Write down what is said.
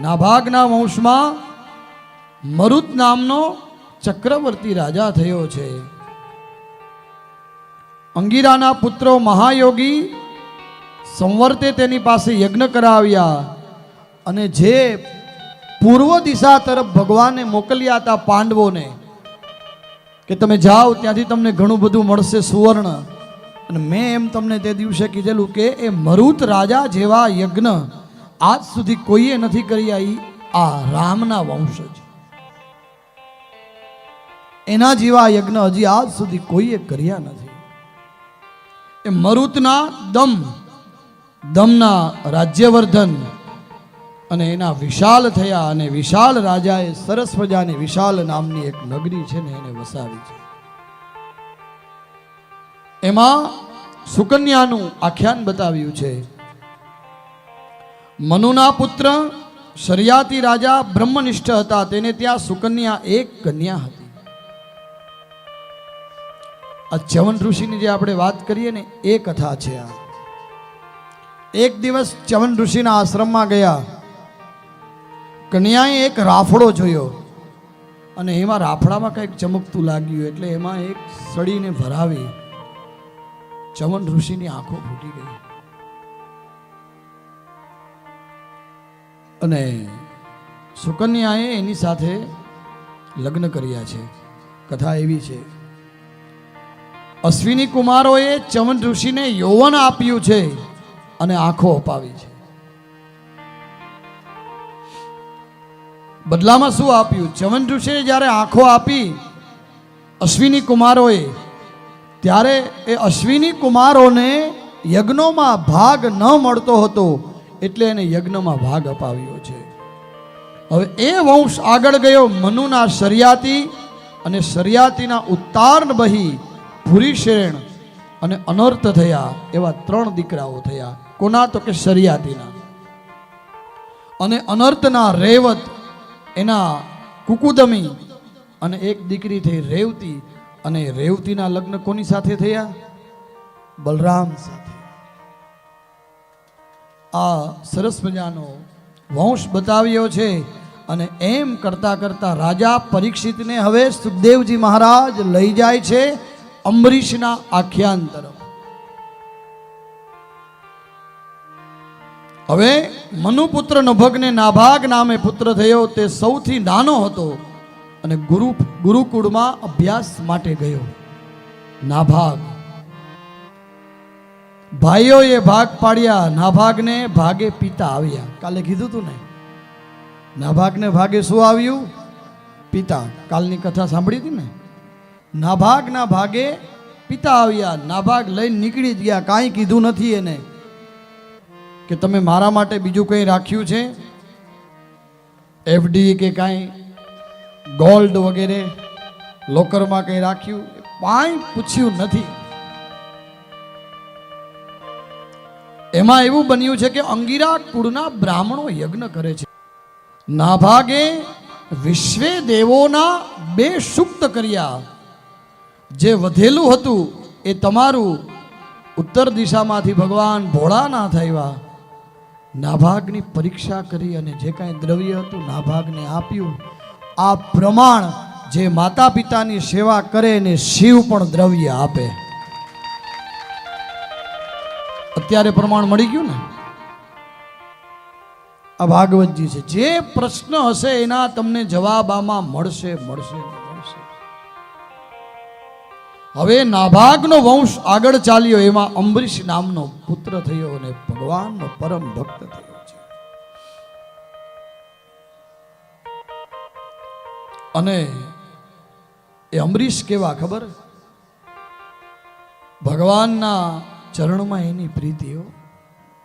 નાભાગના વંશમાં મરુત નામનો ચક્રવર્તી રાજા થયો છે. અંગીરાના પુત્રો મહાયોગી સંવર્તે તેની પાસે યજ્ઞ કરાવ્યા અને જે પૂર્વ દિશા તરફ ભગવાને મોકલ્યા હતા પાંડવોને કે તમે જાઓ ત્યાંથી તમને ઘણું બધું મળશે સુવર્ણ. અને મેં એમ તમને તે દિવસે કીધેલું કે એ મરુત રાજા જેવા યજ્ઞ આજ સુધી કોઈએ નથી કર્યા આવી આ રામના વંશજ એના જેવા યજ્ઞ હજી આજ સુધી કોઈએ કર્યા નથી. એ મરુતના દમ, દમના રાજ્યવર્ધન અને એના વિશાલ થયા અને વિશાલ રાજાએ સરસ મજાની વિશાલ નામની એક નગરી છે ને એને વસાવી છે. એમાં સુકન્યાનું આખ્યાન બતાવ્યું છે. મનુના પુત્ર શરિયાતી રાજા બ્રહ્મનિષ્ઠ હતા. તેને ત્યાં સુકન્યા એક કન્યા હતી. આ ચવન ઋષિની જે આપણે વાત કરીએ ને, એ કથા છે આ. એક દિવસ ચવન ઋષિના આશ્રમમાં ગયા. કન્યાએ એક રાફડો જોયો. અને એમાં રાફડામાં કંઈક ચમકતું લાગ્યું એટલે એમાં એક સળીને ભરાવી. ચવન ઋષિની આંખો ફૂટી ગઈ. અને સુકન્યાએ એની સાથે લગ્ન કર્યા છે. કથા એવી છે. અશ્વિની કુમારોએ ચવન ઋષિને યૌવન આપ્યું છે અને આંખો અપાવી છે. બદલામાં શું આપ્યું? ચવન ઋષિએ જ્યારે આંખો આપી અશ્વિની કુમારોએ, ત્યારે એ અશ્વિની કુમારોને યજ્ઞોમાં ભાગ ન મળતો હતો. એટલે એને યજ્ઞમાં ભાગ અપાવ્યો છે. હવે એ વંશ આગળ ગયો મનુના સરિયાતી અને સરિયાતીના ઉત્તાર્ણ બહી ભૂરીશેણ અને અનર્થ થયા એવા ત્રણ દીકરાઓ થયા. કોના તો કે સરિયાતીના. અને અનર્થના રેવત એના કુકુદમી અને એક દીકરી થઈ રેવતી અને રેવતીના લગ્ન કોની સાથે થયા? બલરામ સાથે. આ સરસ મજાનો વંશ બતાવ્યો છે અને એમ કરતાં કરતાં રાજા પરીક્ષિતને હવે સુખદેવજી મહારાજ લઈ જાય છે અંબરીશના આખ્યાન તરફ હવે મનુપુત્ર નભગને નાભાગ નામે પુત્ર થયો તે સૌથી નાનો હતો અને ગુરુ ગુરુકુળમાં અભ્યાસ માટે ગયો. નાભાગ ભાઈઓએ ભાગ પાડ્યા, નાભાગને ભાગે પિતા આવ્યા. કાલે કીધું તું ને? નાભાગને ભાગે શું આવ્યું? પિતા. કાલની કથા સાંભળી હતી ને? નાભાગના ભાગે પિતા આવ્યા. નાભાગ લઈને નીકળી જ ગયા. કાંઈ કીધું નથી એને. કે તમે મારા માટે બીજું કંઈ રાખ્યું છે? એફડી કે કાંઈ ગોલ્ડ વગેરે લોકરમાં કંઈ રાખ્યું? કાંઈ પૂછ્યું નથી. એમાં એવું બન્યું છે કે અંગીરા કુળના બ્રાહ્મણો યજ્ઞ કરે છે. નાભાગે વિશ્વે દેવોના બે સુક્ત કર્યા. જે વધેલું હતું એ તમારું. ઉત્તર દિશામાંથી ભગવાન ભોળાનાથ આવ્યા. નાભાગની પરીક્ષા કરી અને જે કાંઈ દ્રવ્ય હતું નાભાગને આપ્યું. આ પ્રમાણ જે માતા પિતાની સેવા કરે ને શિવ પણ દ્રવ્ય આપે. અત્યારે પ્રમાણ મળી ગયું ને? આ ભાગવતજી છે. જે પ્રશ્ન હશે એના તમને જવાબ આમાં મળશે મળશે હવે નાભાગનો વંશ આગળ ચાલ્યો. એમાં અંબરીશ નામનો પુત્ર થયો અને ભગવાનનો પરમ ભક્ત થયો છે. અને એ અંબરીશ કેવા ખબર? ભગવાનના ચરણમાં એની પ્રીતિઓ